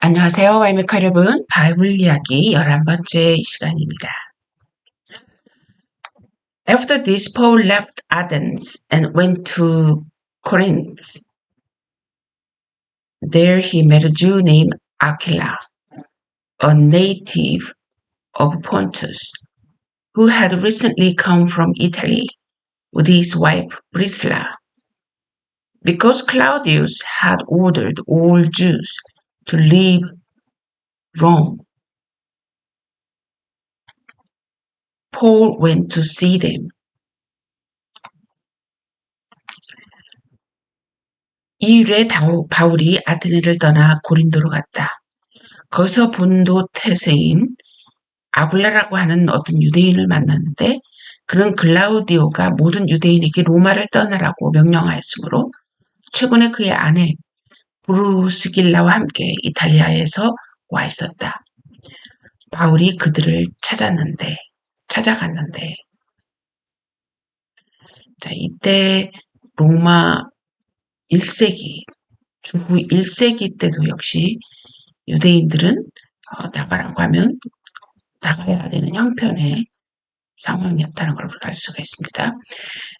안녕하세요. 와이메카 여러분. 바이블 이야기 11번째 시간입니다. After this, Paul left Athens and went to Corinth. There he met a Jew named Aquila, a native of Pontus, who had recently come from Italy with his wife Priscilla. Because Claudius had ordered all Jews to leave Rome. Paul went to see them. 이 일에 바울이 아테네를 떠나 고린도로 갔다. 거기서 본도 태세인 아굴라라고 하는 어떤 유대인을 만났는데 그는 글라우디오가 모든 유대인에게 로마를 떠나라고 명령하였으므로 최근에 그의 아내 브루스길라와 함께 이탈리아에서 와 있었다. 바울이 그들을 찾았는데, 찾아갔는데, 자, 이때 로마 1세기, 주후 1세기 때도 역시 유대인들은 어, 나가라고 하면 나가야 되는 형편의 상황이었다는 걸 우리가 알 수가 있습니다.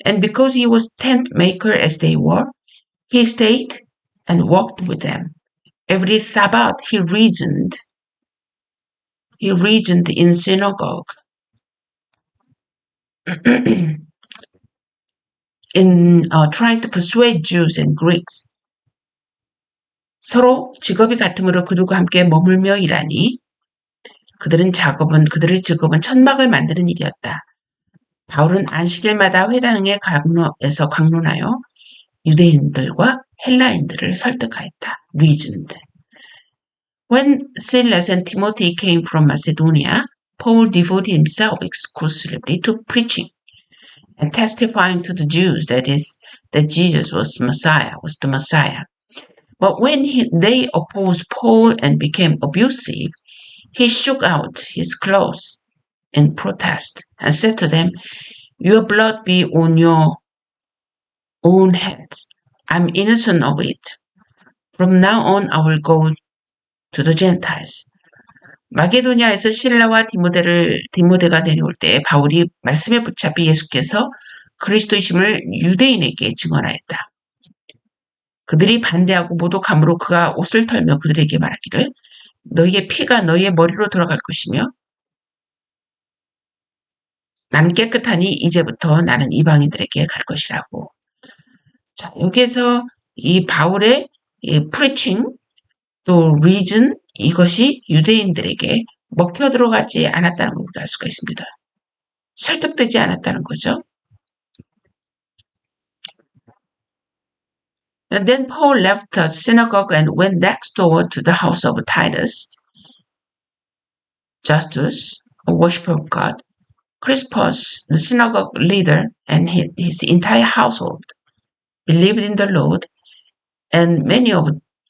And because he was tent maker as they were, he stayed and walked with them. Every Sabbath he reasoned. He reasoned in synagogue. in uh, trying to persuade Jews and Greeks. 서로 직업이 같으므로 그들과 함께 머물며 일하니 그들은 작업은 그들의 직업은 천막을 만드는 일이었다. 바울은 안식일마다 회당에 강론에서 강론하여 유대인들과 헬라인들을 설득하였다. reasoned. When Silas and Timothy came from Macedonia, Paul devoted himself exclusively to preaching and testifying to the Jews that is that Jesus was Messiah, was the Messiah. But when he, they opposed Paul and became abusive, he shook out his clothes in protest and said to them, Your blood be on your own heads. I'm innocent of it. From now on I will go to the Gentiles. 마게도니아에서 신라와 디모데를 디모데가 내려올 때 바울이 말씀에 붙잡히 예수께서 그리스도이심을 유대인에게 증언하였다. 그들이 반대하고 모두 감으로 그가 옷을 털며 그들에게 말하기를 너희의 피가 너희의 머리로 돌아갈 것이며 나는 깨끗하니 이제부터 나는 이방인들에게 갈 것이라고 자, 여기에서 이 바울의 이 preaching 또 reason 이것이 유대인들에게 먹혀 들어가지 않았다는 걸 알 수가 있습니다. 설득되지 않았다는 거죠. And then Paul left the synagogue and went next door to the house of Titus, Justus, a worshiper of God, Crispus, the synagogue leader, and his entire household. Believed in the Lord, and many of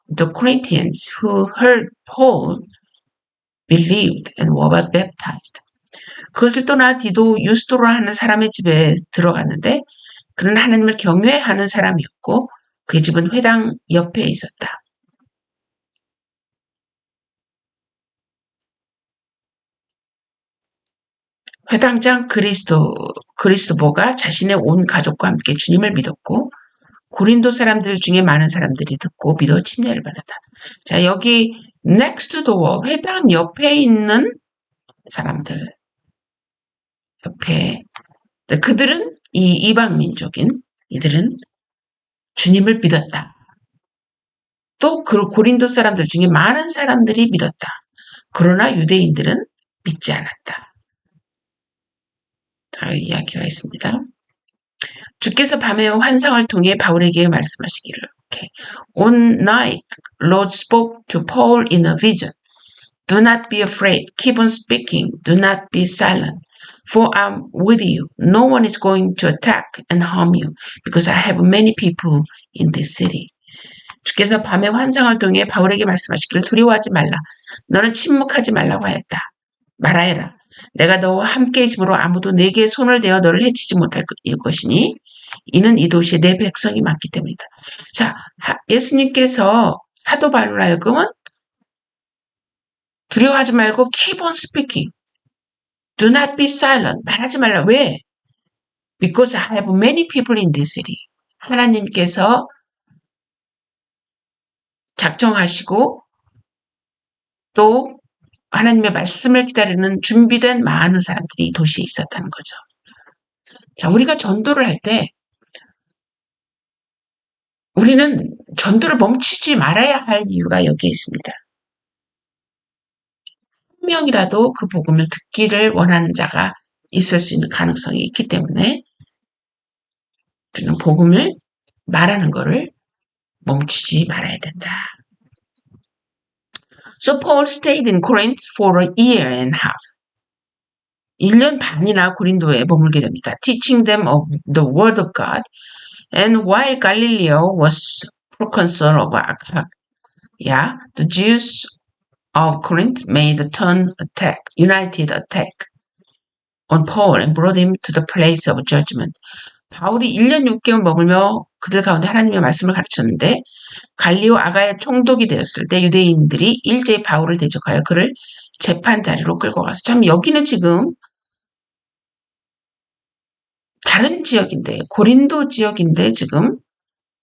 the Corinthians who heard Paul believed and were baptized. 그것을 떠나 디도 유스도라 하는 사람의 집에 들어갔는데 그는 하나님을 경외하는 사람이었고 그 집은 회당 옆에 있었다. 회당장 그리스도 그리스도보가 자신의 온 가족과 함께 주님을 믿었고 고린도 사람들 중에 많은 사람들이 듣고 믿어 침례를 받았다. 자, 여기 next door 회당 옆에 있는 사람들 옆에 그들은 이 이방 민족인 이들은 주님을 믿었다. 또그 고린도 사람들 중에 많은 사람들이 믿었다. 그러나 유대인들은 믿지 않았다. 자, 이야기가 있습니다. 주께서 밤에 환상을 통해 바울에게 말씀하시기를 okay. On night, Lord spoke to Paul in a vision. Do not be afraid. Keep on speaking. Do not be silent. For I'm with you. No one is going to attack and harm you because I have many people in this city. 주께서 밤에 환상을 통해 바울에게 말씀하시기를 두려워하지 말라. 너는 침묵하지 말라고 하였다. 말하여라. 내가 너와 함께 있으므로 아무도 내게 손을 대어 너를 해치지 못할 것이니 이는 이 도시에 내 백성이 많기 때문이다. 자, 예수님께서 사도 바울하여금은 두려워하지 말고 keep on speaking. Do not be silent. 말하지 말라. 왜? Because I have many people in this city. 하나님께서 작정하시고 또 하나님의 말씀을 기다리는 준비된 많은 사람들이 이 도시에 있었다는 거죠. 자, 우리가 전도를 할 때 우리는 전도를 멈추지 말아야 할 이유가 여기에 있습니다. 한 명이라도 그 복음을 듣기를 원하는 자가 있을 수 있는 가능성이 있기 때문에 우리는 복음을 말하는 것을 멈추지 말아야 된다. So Paul stayed in Corinth for a year and a half. 1년 반이나 고린도에 머물게 됩니다. Teaching them of the word of God. And while Galileo was proconsul of Achaia, the Jews of Corinth made a turn attack, united attack on Paul and brought him to the place of judgment. 바울이 1년 6개월 머물며 그들 가운데 하나님의 말씀을 가르쳤는데 갈리오 아가의 총독이 되었을 때 유대인들이 일제히 바울을 대적하여 그를 재판 자리로 끌고 가서 참 여기는 지금 다른 지역인데 고린도 지역인데 지금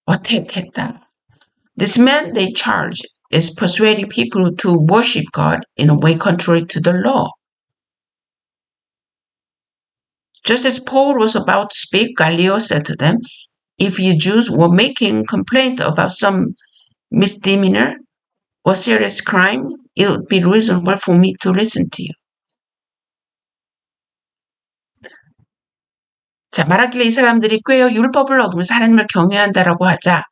어택했다. This man they charge is persuading people to worship God in a way contrary to the law. Just as Paul was about to speak, Gallio said to them, If you Jews were making complaint about some misdemeanor or serious crime, it would be reasonable for me to listen to you. 자, 말하길래 이 사람들이 꾀어 율법을 어기면서 하나님을 경외한다라고 하자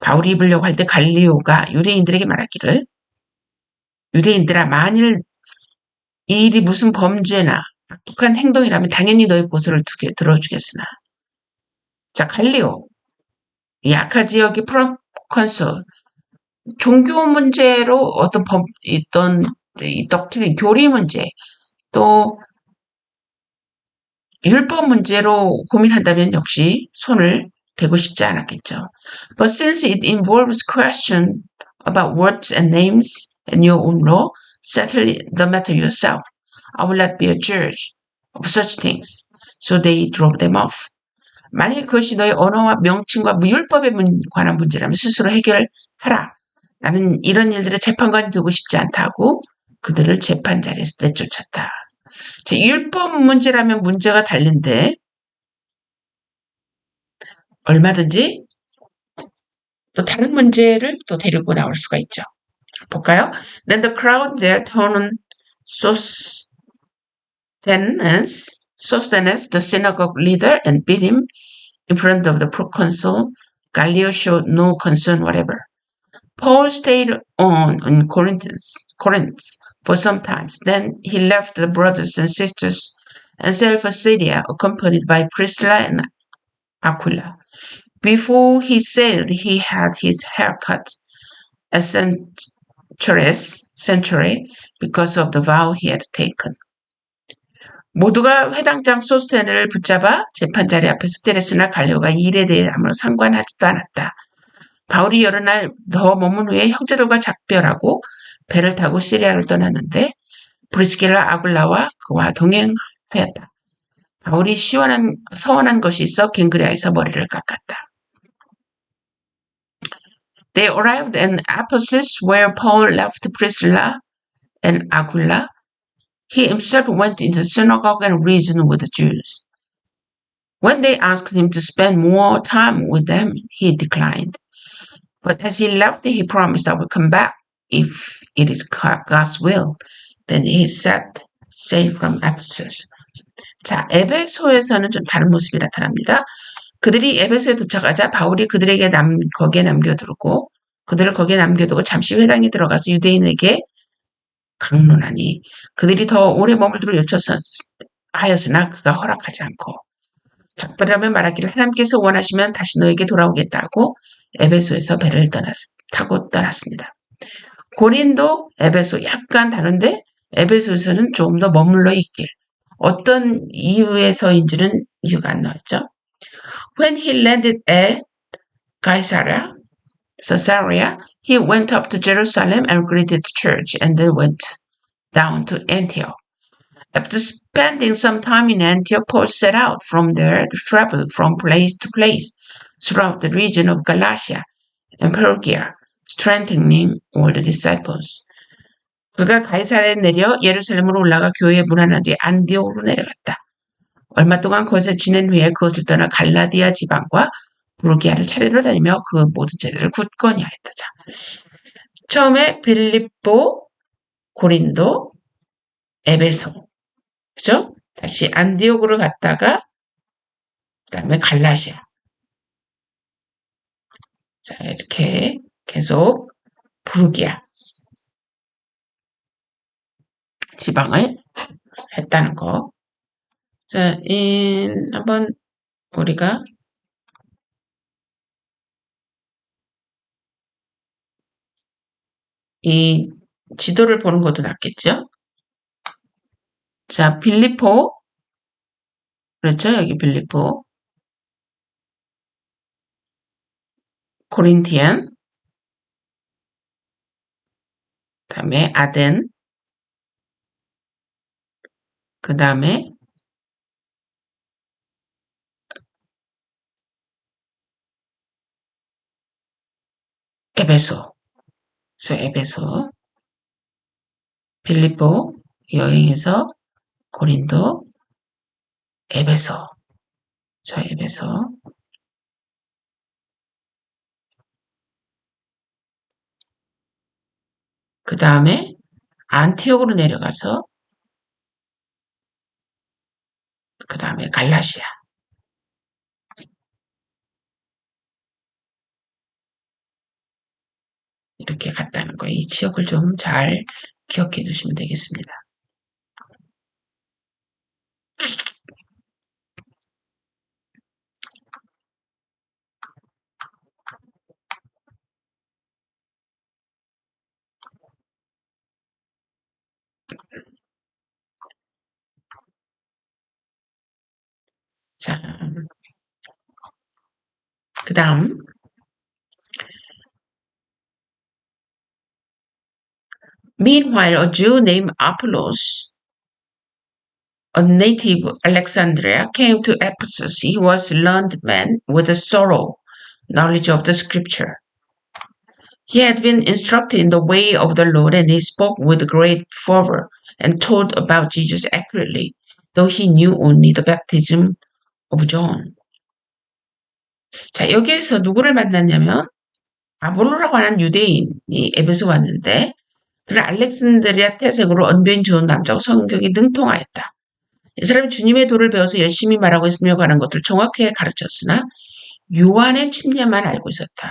바울이 입으려고 할 때 갈리오가 유대인들에게 말하기를 유대인들아 만일 이 일이 무슨 범죄나 악독한 행동이라면 당연히 너의 고소를 두게 들어주겠으나 자 갈리오 이 아카 지역의 프로컨설 종교 문제로 어떤 법 있던 이 덕트린 교리 문제 또 율법 문제로 고민한다면 역시 손을 대고 싶지 않았겠죠. But since it involves question about words and names and your own law, settle the matter yourself. I will not be a judge of such things. So they drove them off. 만일 그것이 너의 언어와 명칭과 율법에 관한 문제라면 스스로 해결하라. 나는 이런 일들의 재판관이 되고 싶지 않다고 그들을 재판 자리에서 내쫓았다. 자, 율법 문제라면 문제가 달린데 얼마든지 또 다른 문제를 또 데리고 나올 수가 있죠. 볼까요? Then the crowd there turned on Sosthenes, Sosthenes, the synagogue leader, and beat him in front of the proconsul. Gallio showed no concern whatever. Paul stayed on in Corinth, Corinth for some time. Then he left the brothers and sisters and sailed for Syria, accompanied by Priscilla and Aquila. Before he sailed, he had his hair cut a centuries, century because of the vow he had taken. 모두가 회당장 소스테네를 붙잡아 재판자리 앞에서 때렸으나 갈료가 이 일에 대해 아무런 상관하지도 않았다. 바울이 여러 날 더 머문 후에 형제들과 작별하고 배를 타고 시리아를 떠났는데 브리스길라 아굴라와 그와 동행하였다. 바울이 시원한 서원한 것이 있어 갱그리아에서 머리를 깎았다. They arrived in Ephesus where Paul left Priscilla and Aquila. He himself went into the synagogue and reasoned with the Jews. When they asked him to spend more time with them, he declined. But as he left, he promised, I will come back if it is God's will. Then he set sail from Ephesus. 자, 에베소에서는 좀 다른 모습이 나타납니다. 그들이 에베소에 도착하자 바울이 그들에게 남, 거기에 남겨두고 그들을 거기에 남겨두고 잠시 회당에 들어가서 유대인에게 강론하니 그들이 더 오래 머물도록 요청하였으나 그가 허락하지 않고 작별하며 말하기를 하나님께서 원하시면 다시 너에게 돌아오겠다고 에베소에서 배를 떠났, 타고 떠났습니다. 고린도, 에베소 약간 다른데 에베소에서는 좀더 머물러 있길. 어떤 이유에서인지는 이유가 안 나왔죠. When he landed at Caesarea, Caesarea, he went up to Jerusalem and greeted the church and then went down to Antioch. After spending some time in Antioch, Paul set out from there to travel from place to place throughout the region of Galatia and Phrygia, strengthening all the disciples. 그가 가이사라에 내려 예루살렘으로 올라가 교회에 문안한 뒤 안디옥으로 내려갔다. 얼마 동안 거기서 지낸 후에 그것을 떠나 갈라디아 지방과 브루기아를 차례로 다니며 그 모든 제자를 굳건히 하였다. 자, 처음에 빌립보, 고린도, 에베소, 그죠? 다시 안디옥으로 갔다가 그 다음에 갈라시아. 자, 이렇게 계속 부르기야 지방을 했다는 거. 자, 이, 한번 우리가 이 지도를 보는 것도 낫겠죠? 자, 빌리포. 그렇죠? 여기 빌리포. 코린티안. 다음에 아덴. 그 다음에 에베소. 저 에베소. 빌리포 여행에서 고린도, 에베소, 저 에베소, 그 다음에 안티옥으로 내려가서 그 다음에 갈라시아 이렇게 갔다는 거예요. 이 지역을 좀 잘 기억해 두시면 되겠습니다. 자, 그 다음. Meanwhile, a Jew named Apollos, a native Alexandria, came to Ephesus. He was a learned man with a thorough knowledge of the scripture. He had been instructed in the way of the Lord, and he spoke with great fervor and told about Jesus accurately, though he knew only the baptism of John. 자, 여기에서 누구를 만났냐면 아볼로라고 하는 유대인이 에베소 왔는데 그는 알렉산드리아 태색으로 언변 좋은 남자고 성경에 능통하였다. 이 사람이 주님의 도를 배워서 열심히 말하고 있으며 관한 것들 정확하게 가르쳤으나 요한의 침례만 알고 있었다.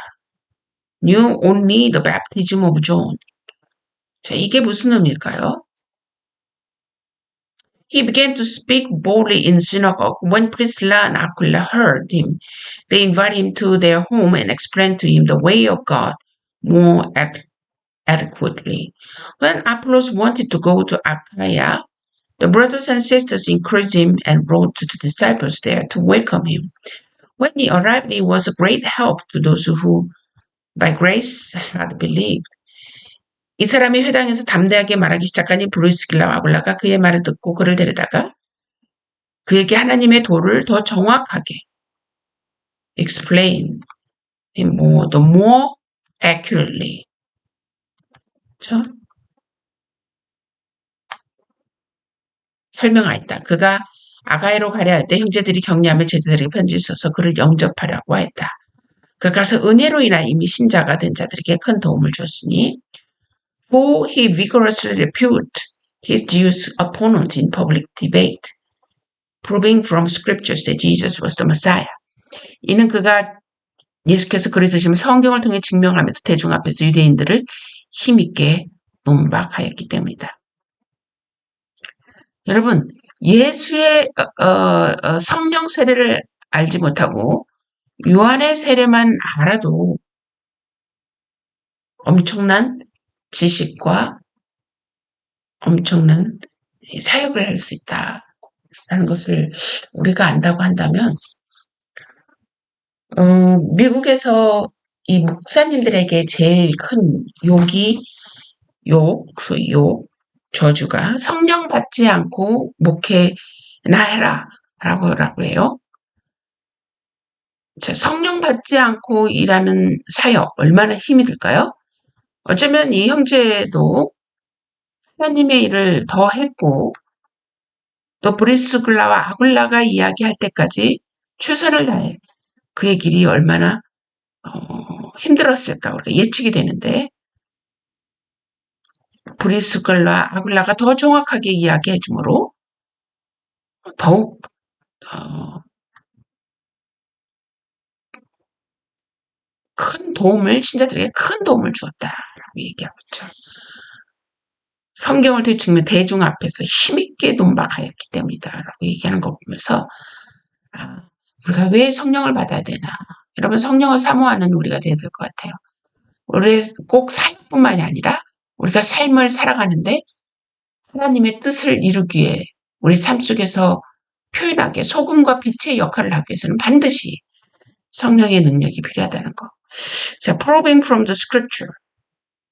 Knew only the baptism of John. 자, 이게 무슨 의미일까요? He began to speak boldly in synagogue. When Priscilla and Aquila heard him, they invited him to their home and explained to him the way of God more adequately. When Apollos wanted to go to Achaia, the brothers and sisters encouraged him and wrote to the disciples there to welcome him. When he arrived, he was a great help to those who, by grace, had believed. 이 사람이 회당에서 담대하게 말하기 시작하니 브루스길라 아굴라가 그의 말을 듣고 그를 데려다가 그에게 하나님의 도를 더 정확하게 explain more, the more accurately. 그렇죠? 설명하였다. 그가 아가이로 가려 할 때 형제들이 격려하며 제자들에게 편지를 써서 그를 영접하라고 했다. 그 가서 은혜로 인하 이미 신자가 된 자들에게 큰 도움을 주었으니 for he vigorously refuted his Jewish opponent in public debate, proving from scriptures that Jesus was the Messiah. 이는 그가 예수께서 그리스도심을 성경을 통해 증명하면서 대중 앞에서 유대인들을 힘있게 논박하였기 때문이다. 여러분, 예수의 어, 어, 성령 세례를 알지 못하고 요한의 세례만 알아도 엄청난 지식과 엄청난 사역을 할 수 있다라는 것을 우리가 안다고 한다면 어, 미국에서 이 목사님들에게 제일 큰 욕이 욕, 소위 욕, 저주가 성령 받지 않고 목회나 해라 라고 라고 해요. 자, 성령 받지 않고 일하는 사역 얼마나 힘이 들까요? 어쩌면 이 형제도 하나님의 일을 더 했고 또 브리스글라와 아굴라가 이야기할 때까지 최선을 다해 그의 길이 얼마나 어, 힘들었을까? 우리가 예측이 되는데. 브리스글라 아굴라가 더 정확하게 이야기해 주므로 더욱 어, 큰 도움을 신자들에게 큰 도움을 주었다라고 얘기하고 있죠. 성경을 증명 대중 앞에서 힘있게 논박하였기 때문이다라고 얘기하는 거 보면서 아, 우리가 왜 성령을 받아야 되나 여러분 성령을 사모하는 우리가 돼야 될 것 같아요. 우리 꼭 사역뿐만이 아니라 우리가 삶을 살아가는데 하나님의 뜻을 이루기 위해 우리 삶 속에서 표현하게 소금과 빛의 역할을 하기 위해서는 반드시 성령의 능력이 필요하다는 거. 자, probing from the scripture.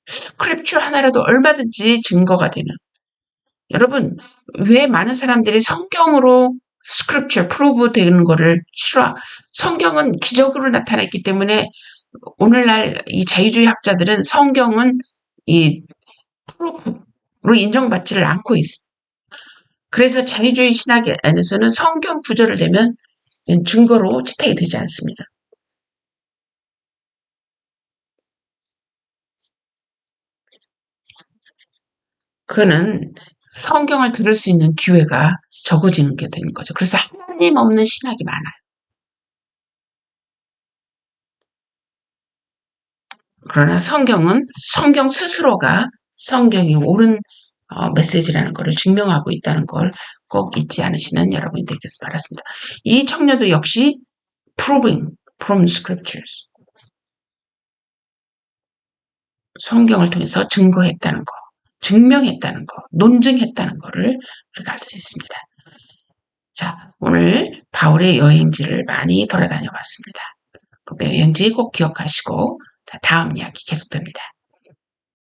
스크립처 하나라도 얼마든지 증거가 되는. 여러분, 왜 많은 사람들이 성경으로 스크립처 프로브 되는 거를 싫어? 성경은 기적으로 나타났기 때문에 오늘날 이 자유주의 학자들은 성경은 이 프로브로 인정받지를 않고 있어. 그래서 자유주의 신학 안에서는 성경 구절을 대면 증거로 채택이 되지 않습니다. 그는 성경을 들을 수 있는 기회가 적어지는 게 되는 거죠. 그래서 하나님 없는 신학이 많아요. 그러나 성경은 성경 스스로가 성경이 옳은 어, 메시지라는 것을 증명하고 있다는 걸 꼭 잊지 않으시는 여러분이 되겠을 바랐습니다. 이 청년도 역시 proving from scriptures 성경을 통해서 증거했다는 거. 증명했다는 거, 논증했다는 거를 우리가 알 수 있습니다. 자, 오늘 바울의 여행지를 많이 돌아다녀 봤습니다. 그 여행지 꼭 기억하시고 다음 이야기 계속됩니다.